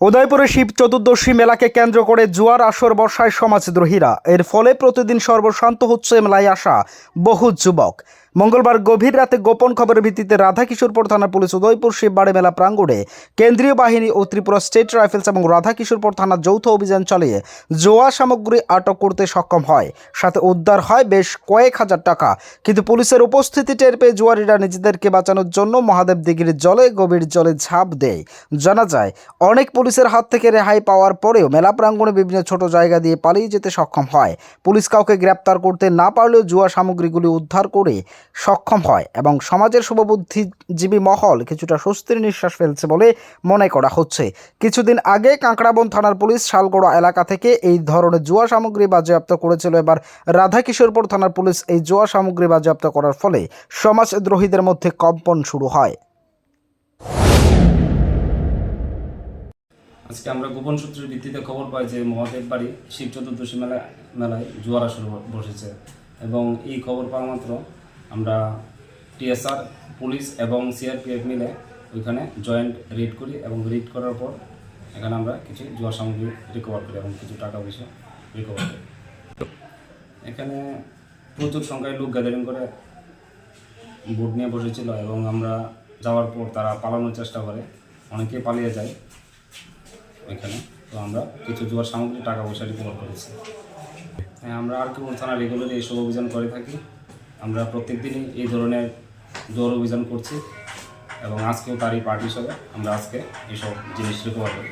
উদয়পুরে শিব চতুর্দশী মেলাকে কেন্দ্র করে জুয়ার আসর বর্ষায় সমাজদ্রোহীরা। এর ফলে প্রতিদিন সর্বশান্ত হচ্ছে মেলায় আসা বহু যুবক। মঙ্গলবার গভীর রাতে গোপন খবরের ভিত্তিতে রাধাকিশোরপুর থানার পুলিশ উদয়পুর শিববাড়ি মেলা প্রাঙ্গণে কেন্দ্রীয় বাহিনী ও ত্রিপুরা স্টেট রাইফেলস এবং রাধাকিশোরপুর থানার যৌথ অভিযান চালিয়ে জোয়া সামগ্রী আটক করতে সক্ষম হয়। সাথে উদ্ধার হয় বেশ কয়েক হাজার টাকা। কিন্তু পুলিশের উপস্থিতি টের পেয়ে জুয়ারিরা নিজেদেরকে বাঁচানোর জন্য মহাদেব দিঘির জলে গভীর জলে ঝাঁপ দেয়। জানা যায়, অনেক পুলিশের হাত থেকে রেহাই পাওয়ার পরেও মেলা প্রাঙ্গণে বিভিন্ন ছোট জায়গা দিয়ে পালিয়ে যেতে সক্ষম হয়। পুলিশ কাউকে গ্রেপ্তার করতে না পারলেও জুয়া সামগ্রীগুলি উদ্ধার করে সক্ষম হয় এবং সমাজের শুভবুদ্ধিজীবী মহল কিছুটা স্বস্তির নিঃশ্বাস ফেলছে বলে মনে করা হচ্ছে। কিছুদিন আগে কাঁকড়াবন থানার পুলিশ শালগড়া এলাকা থেকে এই ধরনের জুয়া সামগ্রী বাজেয়াপ্ত করেছিল। এবার রাধাকিশোরপুর থানার পুলিশ এই জুয়া সামগ্রী বাজেয়াপ্ত করার ফলে সমাজদ্রোহীদের মধ্যে কম্পন শুরু হয়। আজকে আমরা গোপন সূত্রের ভিত্তিতে খবর পাই যে মহাদেব বাড়ি শিব চতুর্দশী মেলা মেলায় জুয়ার আসর বসেছে। এবং এই খবর পাওয়া মাত্র আমরা টিএসআর পুলিশ এবং সিআরপিএফ মিলে ওইখানে জয়েন্ট রেড করি এবং রেড করার পর এখানে আমরা কিছু জুয়া সামগ্রী রিকভার করি এবং কিছু টাকা পয়সা রিকভার করি। এখানে প্রচুর সংখ্যায় লোক গ্যাদারিং করে বোট নিয়ে বসেছিল এবং আমরা যাওয়ার পর তারা পালানোর চেষ্টা করে অনেকে পালিয়ে যায় ওইখানে। তো আমরা কিছু জুয়ার সামগ্রী, টাকা পয়সা রিকভার করেছি। হ্যাঁ আমরা আর কি থানা রেগুলারলি এইসব অভিযান করে থাকি। আমরা প্রত্যেক দিনই এই ধরনের জোর অভিযান করছি এবং আজকেও তারই পার্টি হিসাবে আমরা আজকে এইসব জিনিস রিকভার করি।